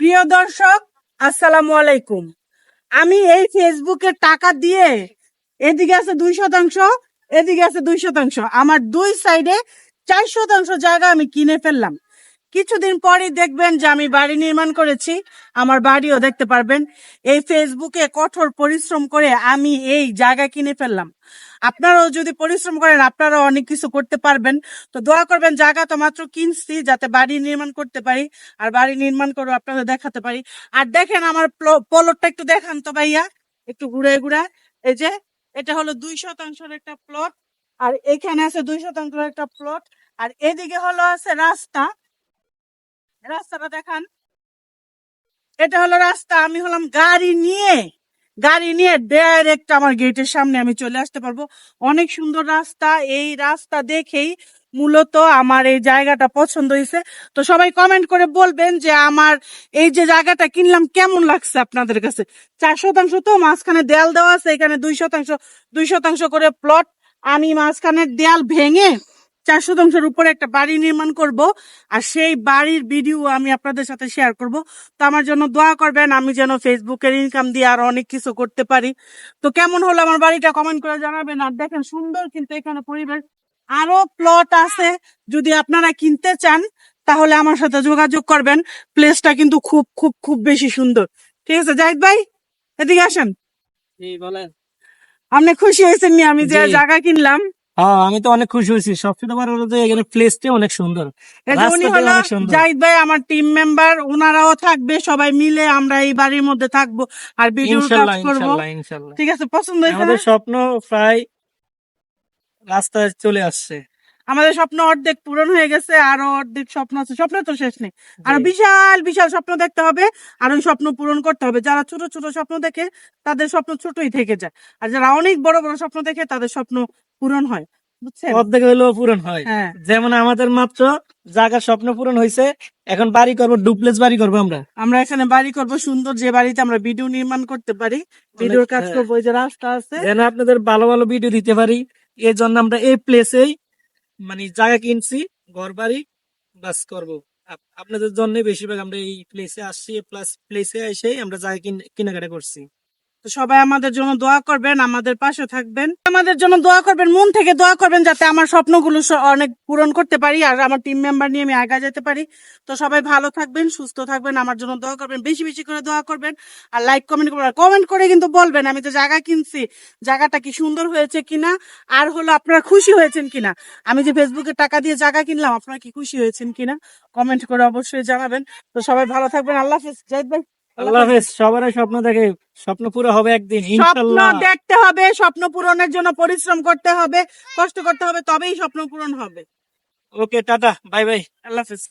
প্রিয় দর্শক, আসসালামু আলাইকুম। আমি এই ফেসবুকে টাকা দিয়ে এদিকে আছে দুই শতাংশ, এদিকে আছে দুই শতাংশ। আমার দুই সাইডে চার শতাংশ জায়গা আমি কিনে ফেললাম। কিছুদিন পরেই দেখবেন যে আমি বাড়ি নির্মাণ করেছি। আমার বাড়িও দেখতে পারবেন। এই ফেসবুকে কঠোর পরিশ্রম করে আমি এই জায়গা কিনে ফেললাম। আপনারাও যদি পরিশ্রম করেন, আপনারাও অনেক কিছু করতে পারবেন। তো দোয়া করবেন, জায়গা তো মাত্র কিনছি যাতে বাড়ি নির্মাণ করতে পারি। আর বাড়ি নির্মাণ করে আপনাদের দেখাতে পারি। আর দেখেন আমার প্লটটা একটু দেখান তো ভাইয়া। একটু ঘুরে ঘুরে। এই যে, এটা হলো দুই শতাংশের একটা প্লট। আর এখানে আছে দুই শতাংশের একটা প্লট। আর এদিকে হলো আছে রাস্তা। রাস্তাটা দেখান। এটা হলো রাস্তা, আমি হলাম গাড়ি নিয়ে। গাড়ি নিয়ে ডাইরেক্ট আমার গেটের সামনে আমি চলে আসতে পারব। অনেক সুন্দর রাস্তা, এই রাস্তা দেখেই মূলত আমার এই জায়গাটা পছন্দ হয়েছে। তো সবাই কমেন্ট করে বলবেন যে আমার এই যে জায়গাটা কিনলাম কেমন লাগছে আপনাদের কাছে? চার শতাংশ তো, মাঝখানে দেয়াল দেওয়া আছে, এখানে দুই শতাংশ দুই শতাংশ করে প্লট আমি মাঝখানের দেয়াল ভেঙে চার শতাংশের উপরে একটা বাড়ি নির্মাণ করব আর সেই বাড়ির ভিডিও আমি আপনাদের সাথে শেয়ার করব। তো আমার জন্য দোয়া করবেন আমি যেন ফেসবুকের ইনকাম দিয়ে আরও অনেক কিছু করতে পারি। তো কেমন হলো আমার বাড়িটা কমেন্ট করে জানাবেন। আর দেখেন সুন্দর কিন্তু এখানে পরিবেশ। আরও প্লট আছে যদি আপনারা কিনতে চান তাহলে আমার সাথে যোগাযোগ করবেন। প্লেসটা কিন্তু খুব খুব খুব বেশি সুন্দর। ঠিক আছে জাহিদ ভাই এদিকে আসেন। বলেন। আপনি খুশি হয়েছেন নি? আমি যে জায়গা কিনলাম হ্যাঁ আমি তো অনেক খুশি হয়েছি। সবচেয়ে বড় হলো যে এখানে প্লেসটা অনেক সুন্দর। এই যে উনি হলো জাহিদ ভাই আমার টিম মেম্বার ওনারাও থাকবে সবাই মিলে আমরা এই বাড়ির মধ্যে থাকব আর ভিডিও কাজ করব। ঠিক আছে পছন্দ হয়েছে আমাদের স্বপ্ন প্রায় রাস্তায় চলে আসছে। আমাদের স্বপ্ন অর্ধেক পূরণ হয়ে গেছে আরও অর্ধেক স্বপ্ন আছে। স্বপ্ন তো শেষ নেই। আরও। বিশাল বিশাল স্বপ্ন দেখতে হবে আর ওই স্বপ্ন পূরণ করতে হবে। যারা ছোট ছোট স্বপ্ন দেখে তাদের স্বপ্ন ছোটই থেকে যায়। আর যারা অনেক বড় বড় স্বপ্ন দেখে তাদের স্বপ্ন পূরণ হয়। অর্ধেক হইলেও পূরণ হয়। হ্যাঁ। যেমন আমাদের মাত্র জায়গার স্বপ্ন পূরণ হয়েছে এখন বাড়ি করব ডুপ্লেস বাড়ি করব আমরা। আমরা এখানে বাড়ি করব সুন্দর যে বাড়িতে আমরা ভিডিও নির্মাণ করতে পারি ভিডিওর কাজ হ্যাঁ। করব যে রাস্তা আছে। যেন আপনাদের ভালো ভালো ভিডিও দিতে পারি। এর জন্য আমরা এই প্লেসেই মানে জায়গা কিনছি ঘর বাড়ি বাস করব আপনাদের জন্য বেশিরভাগ আমরা এই প্লেসে আসছি প্লাস প্লেসে এসেই আমরা জায়গা কিন- কেনাকাটা করছি। তো সবাই আমাদের জন্য দোয়া করবেন, আমাদের পাশে থাকবেন। আমাদের জন্য দোয়া করবেন, মন থেকে দোয়া করবেন যাতে আমার স্বপ্নগুলো অনেক পূরণ করতে পারি আর আমার টিম মেম্বার নিয়ে আমি আগা যেতে পারি। তো সবাই ভালো থাকবেন, সুস্থ থাকবেন, আমার জন্য দোয়া করবেন, বেশি বেশি করে দোয়া করবেন আর লাইক কমেন্ট করবেন। কমেন্ট করে কিন্তু বলবেন, আমি তো জায়গা কিনছি, জায়গাটা কি সুন্দর হয়েছে কিনা আর হলো আপনারা খুশি হয়েছেন কিনা? আমি যে ফেসবুকে টাকা দিয়ে জায়গা কিনলাম, আপনারা কি খুশি হয়েছেন কিনা? কমেন্ট করে অবশ্যই জানাবেন। তো সবাই ভালো থাকবেন, আল্লাহ হাফেজ জাহিদ ভাই। আল্লাহ হাফেজ সবারই স্বপ্ন দেখে স্বপ্ন পুরো হবে একদিন স্বপ্ন দেখতে হবে স্বপ্ন পূরণের জন্য পরিশ্রম করতে হবে কষ্ট করতে হবে তবেই স্বপ্ন পূরণ হবে। ওকে টাটা বাই বাই আল্লাহ হাফেজ।